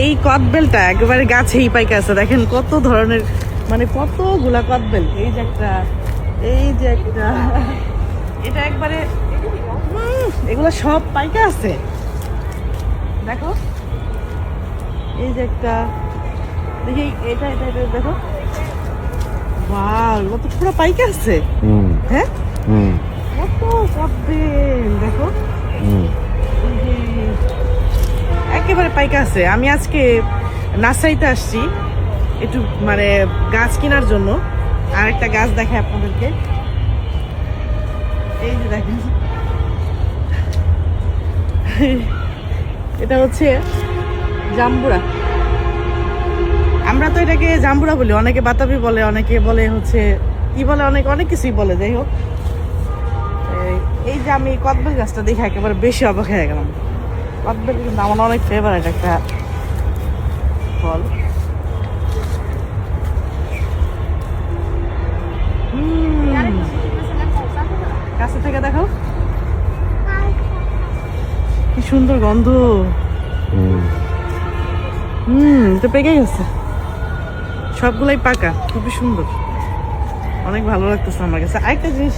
এই কদবেলটা একেবারে গাছেই পাইকা আছে। দেখেন কত ধরনের মানে কতগুলা কদবেল। এই যে একটা এই যে একটা। এটা একবারে এগুলো সব পাইকা আছে। দেখো। এই যে একটা দেখি এটা এটা এটা দেখো। বাহ এগুলো তো পুরো পাইকা আছে। হ্যাঁ? হুম। পাইকা আছে। আমি আজকে নার্সারিতে আসছি। একটু মানে গাছ কেনার জন্য। আর একটা গাছ দেখাই আপনাদেরকে। এই যে দেখেন। এটা হচ্ছে জাম্বুরা। আমরা তো এটাকে জাম্বুরা বলি। অনেকে বাতাবি বলে, অনেকে বলে হচ্ছে কি বলে, অনেক অনেক কিছুই বলে। যাই হোক। এই যে আমি কদবেল গাছটা দেখে একেবারে বেশি অবাক হয়ে গেলাম। কদবেল কিন্তু আমার অনেক ফেভারিট একটা ফল। হুম, কাছে থেকে দেখো। কি সুন্দর গন্ধ। হুম। হুম তো পেকে গেছে। সবগুলাই পাকা খুবই সুন্দর। অনেক ভালো লাগতেছে আমার কাছে। আরেকটা জিনিস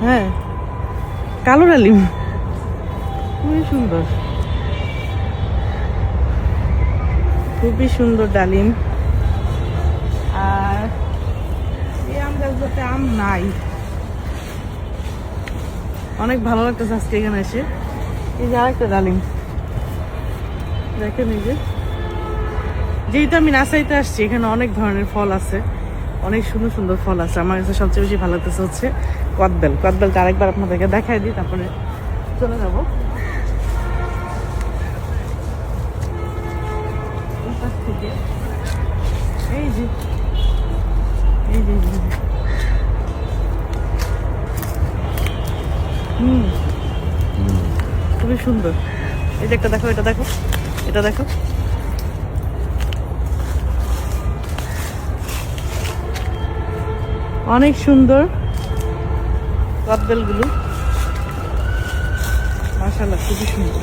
হ্যাঁ। কালো ডালিম। খুবই সুন্দর। খুবই সুন্দর ডালিম। আর এই আম গাছগুলোতে আম নাই। অনেক ভালো লাগতেছে আজকে এখানে এসে। এই যে আরেকটা ডালিম। দেখেন এই যে। যেহেতু আমি নার্সারিতে আসছি, এখানে অনেক ধরনের ফল আছে। অনেক সুন্দর সুন্দর ফল আছে। আমার কাছে সবচেয়ে বেশি ভালো লাগতেছে হচ্ছে কদবেল। কদবেলটা আরেকবার আপনাদেরকে দেখাই দিই তারপরে চলে যাব। এই যে, এই যে। হুম। খুবই সুন্দর। এই যে একটা দেখো এটা দেখো এটা দেখো। অনেক সুন্দর কদবেলগুলো। মাশাল্লাহ খুবই সুন্দর।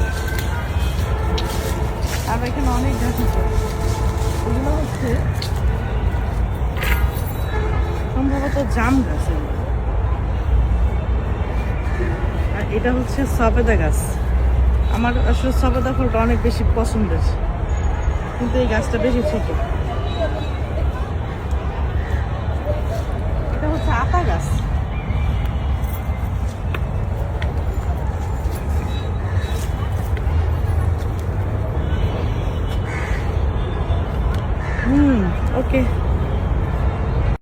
আর এখানে অনেক গাছ এগুলো হচ্ছে সম্ভবত জাম গাছ আর এটা হচ্ছে সবেদা গাছ। আমার আসলে সবেদা ফলটা অনেক বেশি পছন্দের। কিন্তু এই গাছটা বেশি ছোট। এটা হচ্ছে আতা গাছ হুম ওকে